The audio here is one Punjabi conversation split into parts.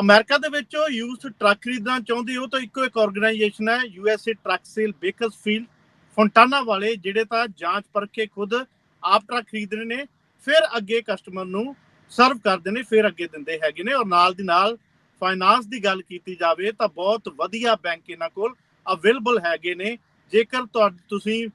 ਅਮਰੀਕਾ ਦੇ ਵਿੱਚ ਯੂਜ਼ਡ ਟਰੱਕ ਖਰੀਦਣਾ ਚਾਹੁੰਦੇ ਹੋ ਤਾਂ ਇੱਕੋ ਇੱਕ ਆਰਗੇਨਾਈਜੇਸ਼ਨ ਹੈ USA truck sale Bakersfield Fontana ਵਾਲੇ, ਜਿਹੜੇ ਤਾਂ ਜਾਂਚ ਪਰਖ ਖੁਦ ਆਪ ਟਰੱਕ ਖਰੀਦਦੇ ਨੇ, ਫਿਰ ਅੱਗੇ ਕਸਟਮਰ ਨੂੰ ਸਰਵ ਕਰਦੇ ਨੇ, ਫਿਰ ਅੱਗੇ ਦਿੰਦੇ ਹੈਗੇ ਨੇ, ਔਰ ਨਾਲ ਦੀ ਨਾਲ ਫਾਈਨਾਂਸ ਦੀ ਗੱਲ ਕੀਤੀ ਜਾਵੇ ਤਾਂ ਬਹੁਤ ਵਧੀਆ ਬੈਂਕ ਇਹਨਾਂ ਕੋਲ ਅਵੇਲੇਬਲ ਹੈਗੇ ਨੇ, ਜੇਕਰ ਤੁਹਾ- ਤੁਸੀਂ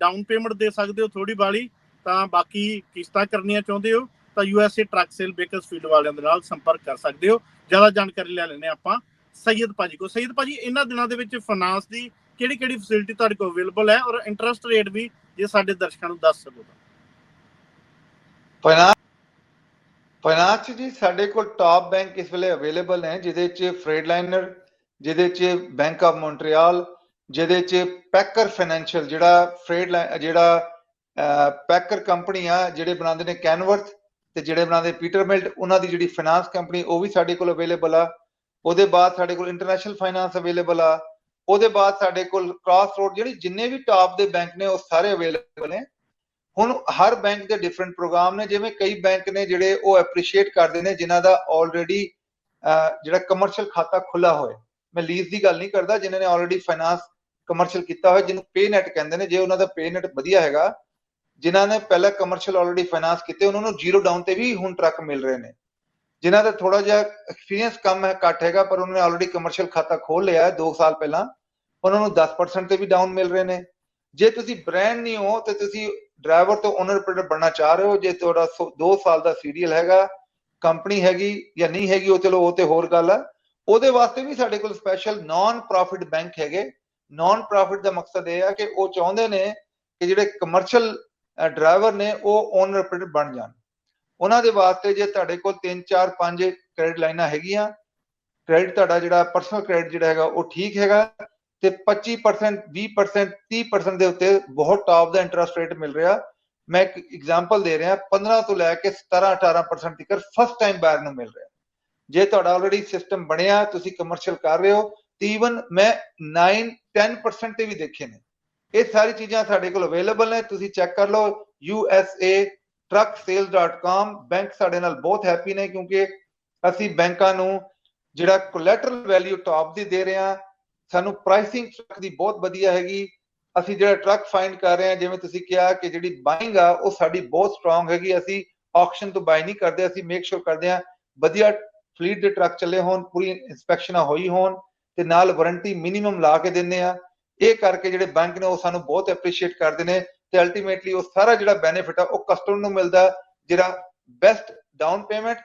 ਡਾਊਨ ਪੇਮੈਂਟ ਦੇ ਸਕਦੇ ਹੋ ਥੋੜੀ ਬਾਲੀ ਤਾਂ ਬਾਕੀ ਕਿਸ਼ਤਾਂ ਕਰਨੀਆਂ ਚਾਹੁੰਦੇ ਹੋ। ਤਾਂ ਯੂਐਸਏ ਟਰੱਕ ਸੇਲ ਬੇਕਰਸਫੀਲਡ ਵਾਲਿਆਂ ਦੇ ਨਾਲ ਸੰਪਰਕ ਕਰ ਸਕਦੇ ਹੋ। ਜ਼ਿਆਦਾ ਜਾਣਕਾਰੀ ਲੈ ਲੈਣੇ ਆਪਾਂ। ਸੈਯਦ ਭਾਜੀ ਕੋ ਸੈਯਦ ਭਾਜੀ, ਇਹਨਾਂ ਦਿਨਾਂ ਦੇ ਵਿੱਚ ਫਾਈਨਾਂਸ ਦੀ ਕਿਹੜੀ ਕਿਹੜੀ ਫੈਸਿਲਿਟੀ ਤੁਹਾਡੇ ਕੋਲ ਅਵੇਲੇਬਲ ਹੈ ਔਰ ਇੰਟਰਸਟ ਰੇਟ ਵੀ ਜੇ ਸਾਡੇ ਦਰਸ਼ਕਾਂ ਨੂੰ ਦੱਸ ਸਕੋ ਤਾਂ? ਫਾਈਨਾਂਸ ਫਾਈਨਾਂਸ ਜੀ ਸਾਡੇ ਕੋਲ ਟਾਪ ਬੈਂਕ ਇਸ ਵੇਲੇ ਅਵੇਲੇਬਲ ਨੇ, ਜਿਹਦੇ ਚ ਫਰੇਡਲਾਈਨਰ ਜਿਹਦੇ ਚ ਬੈਂਕ ਆਫ ਮੌਂਟਰੀਅਲ ਜਿਹਦੇ ਚ ਪੈਕਰ ਫਾਈਨੈਂਸ਼ੀਅਲ ਜਿਹੜਾ ਫਰੇਡ ਜਿਹੜਾ ਪੈਕਰ ਕੰਪਨੀ ਆ, ਜਿਹੜੇ ਬਣਾਉਂਦੇ ਨੇ ਕੈਨਵਰਥ ਤੇ ਜਿਹੜੇ ਬਣਾਉਂਦੇ ਪੀਟਰਮਿਲਟ ਉਹਨਾਂ ਦੀ ਜਿਹੜੀ ਫਾਈਨਾਂਸ ਕੰਪਨੀ ਉਹ ਵੀ ਸਾਡੇ ਕੋਲ ਅਵੇਲੇਬਲ ਆ। ਉਹਦੇ ਬਾਅਦ ਸਾਡੇ ਕੋਲ ਇੰਟਰਨੈਸ਼ਨਲ ਫਾਈਨਾਂਸ ਅਵੇਲੇਬਲ ਆ। ਉਹਦੇ ਬਾਅਦ ਸਾਡੇ ਕੋਲ ਕ੍ਰਾਸ ਰੋਡ ਜਿਹੜੀ ਜਿੰਨੇ ਵੀ ਟਾਪ ਦੇ ਬੈਂਕ ਨੇ, ਉਹ ਸਾਰੇ ਅਵੇਲੇਬਲ ਨੇ। ਹੁਣ ਹਰ ਬੈਂਕ ਦੇ ਡਿਫਰੈਂਟ ਪ੍ਰੋਗਰਾਮ ਨੇ, ਜਿਵੇਂ ਕਈ ਬੈਂਕ ਨੇ ਜਿਹੜੇ ਉਹ ਐਪਰੀਸ਼ੀਏਟ ਕਰਦੇ ਨੇ, ਜਿਨ੍ਹਾਂ ਦਾ ਆਲਰੇਡੀ ਜਿਹੜਾ ਕਮਰਸ਼ੀਅਲ ਖਾਤਾ ਖੁੱਲਾ ਹੋਏ ਮੈਂ ਲੀਜ਼ ਦੀ ਗੱਲ ਨਹੀਂ ਕਰਦਾ, ਜਿਨ੍ਹਾਂ ਨੇ ਆਲਰੇਡੀ ਫਾਈਨਾਂਸ ਕਮਰਸ਼ੀਅਲ ਕੀਤਾ ਹੋਇਆ, ਜਿਹਨੂੰ ਪੇਨੈਟ ਕਹਿੰਦੇ ਨੇ। ਜੇ ਉਹਨਾਂ ਦਾ ਪੇਨੈਟ ਵਧੀਆ ਹੈਗਾ ਜਿਨ੍ਹਾਂ ਨੇ ਪਹਿਲਾਂ ਕਮਰਸ਼ੀਅਲ ਆਲਰੇਡੀ ਫਾਈਨਾਂਸ ਕੀਤੇ, ਉਹਨਾਂ ਨੂੰ ਜ਼ੀਰੋ ਡਾਊਨ ਤੇ ਵੀ ਹੁਣ ਟਰੱਕ ਮਿਲ ਰਹੇ ਨੇ। ਜਿਨ੍ਹਾਂ ਦਾ ਥੋੜਾ ਜਿਹਾ ਐਕਸਪੀਰੀਅੰਸ ਕਮ ਹੈ, ਘੱਟ ਹੈਗਾ, ਪਰ ਉਹਨਾਂ ਨੇ ਆਲਰੇਡੀ ਕਮਰਸ਼ੀਅਲ ਖਾਤਾ ਖੋਲ ਲਿਆ ਹੈ 2 ਸਾਲ ਪਹਿਲਾਂ। ਉਹਨਾਂ ਨੂੰ 10% ਤੇ ਵੀ ਡਾਊਨ ਮਿਲ ਰਹੇ ਨੇ। ਜੇ ਤੁਸੀਂ ਬ੍ਰਾਂਡ ਨਹੀਂ ਹੋ, ਤੇ ਤੁਸੀਂ ਡਰਾਈਵਰ ਤੋਂ ਓਨਰ ਆਪਰੇਟਰ ਬਣਨਾ ਚਾਹ ਰਹੇ ਹੋ, ਜੇ ਤੁਹਾਡਾ 2 ਸਾਲ ਦਾ ਸੀਰੀਅਲ ਹੈਗਾ ਕੰਪਨੀ ਹੈਗੀ ਜਾਂ ਨਹੀਂ ਹੈਗੀ, ਉਹ ਚਲੋ, ਉਹ ਤੇ ਹੋਰ ਗੱਲ ਹੈ। ਉਹਦੇ ਵਾਸਤੇ ਵੀ ਸਾਡੇ ਕੋਲ ਸਪੈਸ਼ਲ ਨਾਨ ਪ੍ਰੋਫਿਟ ਬੈਂਕ ਹੈਗੇ। ਨਾਨ ਪ੍ਰੋਫਿਟ ਦਾ ਮਕਸਦ ਇਹ ਹੈ ਕਿ ਉਹ ਚਾਹੁੰਦੇ ਨੇ ਕਿ ਜਿਹੜੇ ਕਮਰਸ਼ੀਅਲ ਡਰਾਈਵਰ ਨੇ ਉਹ ਓਨਰ ਆਪਰੇਟਰ ਬਣ ਜਾਣ। ਉਹਨਾਂ ਦੇ ਵਾਸਤੇ ਜੇ ਤੁਹਾਡੇ ਕੋਲ 3 4 5 ਕ੍ਰੈਡਿਟ ਲਾਈਨਾਂ ਹੈਗੀਆਂ ਕ੍ਰੈਡਿਟ ਤੁਹਾਡਾ ਜਿਹੜਾ ਪਰਸਨਲ ਕ੍ਰੈਡਿਟ ਜਿਹੜਾ ਹੈਗਾ ਉਹ ਠੀਕ ਹੈਗਾ ਤੇ 25% 20% 30% ਦੇ ਉੱਤੇ ਬਹੁਤ ਟਾਪ ਦਾ ਇੰਟਰਸਟ ਰੇਟ ਮਿਲ ਰਿਹਾ। ਮੈਂ ਇੱਕ ਐਗਜ਼ਾਮਪਲ ਦੇ ਰਿਹਾ 15 ਤੋਂ ਲੈ ਕੇ 17 18% ਤੱਕ ਫਸਟ ਟਾਈਮ ਬਾਇਰ ਨੂੰ ਮਿਲ ਰਿਹਾ। ਜੇ ਤੁਹਾਡਾ ਆਲਰੇਡੀ ਸਿਸਟਮ ਬਣਿਆ, ਤੁਸੀਂ ਕਮਰਸ਼ੀਅਲ ਕਰ ਰਹੇ ਹੋ, ਤੇ ਈਵਨ ਮੈਂ 9 10% ਤੇ ਵੀ ਦੇਖੇ ਨੇ। ਇਹ ਸਾਰੀ ਚੀਜ਼ਾਂ ਸਾਡੇ ਕੋਲ ਅਵੇਲੇਬਲ ਨੇ, ਤੁਸੀਂ ਚੈੱਕ ਕਰ ਲਓ usatrucksales.com ਬੈਂਕ ਸਾਡੇ ਨਾਲ ਬਹੁਤ ਹੈਪੀ ਨੇ ਕਿਉਂਕਿ ਅਸੀਂ ਬੈਂਕਾਂ ਨੂੰ ਜਿਹੜਾ ਕੋਲੈਟਰਲ ਵੈਲਿਊ ਟਾਪ ਦੀ ਦੇ ਰਹੇ ਹਾਂ, ਸਾਨੂੰ ਪ੍ਰਾਈਸਿੰਗ ਟਰੱਕ ਦੀ ਬਹੁਤ ਵਧੀਆ ਹੈਗੀ। ਅਸੀਂ ਜਿਹੜਾ ਟਰੱਕ ਫਾਈਂਡ ਕਰ ਰਹੇ ਹਾਂ, ਜਿਵੇਂ ਤੁਸੀਂ ਕਿਹਾ ਕਿ ਜਿਹੜੀ ਬਾਇੰਗ ਆ, ਉਹ ਸਾਡੀ ਬਹੁਤ ਸਟਰੋਂਗ ਹੈਗੀ। ਅਸੀਂ ਆਕਸ਼ਨ ਤੋਂ ਬਾਈ ਨਹੀਂ ਕਰਦੇ, ਅਸੀਂ ਮੇਕ ਸ਼ੋਰ ਕਰਦੇ ਹਾਂ, ਵਧੀਆ ਫਲੀਟ ਦੇ ਟਰੱਕ ਚੱਲੇ ਹੋਣ, ਪੂਰੀ ਇਨਸਪੈਕਸ਼ਨਾਂ ਹੋਈ ਹੋਣ, ਤੇ ਨਾਲ ਵਾਰੰਟੀ ਮਿਨੀਮਮ ਲਾ ਕੇ ਦਿੰਨੇ ਆ ਇਹ ਕਰਕੇ ਜਿਹੜੇ ਬੈਂਕ ਨੇ ਉਹ ਸਾਨੂੰ ਬਹੁਤ ਐਪਰੀਸ਼ੀਏਟ ਕਰਦੇ ਨੇ ਤੇ ਅਲਟੀਮੇਟਲੀ ਉਹ ਸਾਰਾ ਜਿਹੜਾ ਬੈਨੀਫਿਟ ਆ, ਉਹ ਕਸਟਮਰ ਨੂੰ ਮਿਲਦਾ ਜਿਹੜਾ best down payment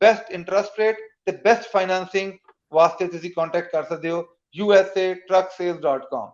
best interest rate ਤੇ ਬੈਸਟ ਫਾਈਨਾਂਸਿੰਗ ਵਾਸਤੇ ਤੁਸੀਂ ਕੰਟੈਕਟ ਕਰ ਸਕਦੇ ਹੋ usatrucksales.com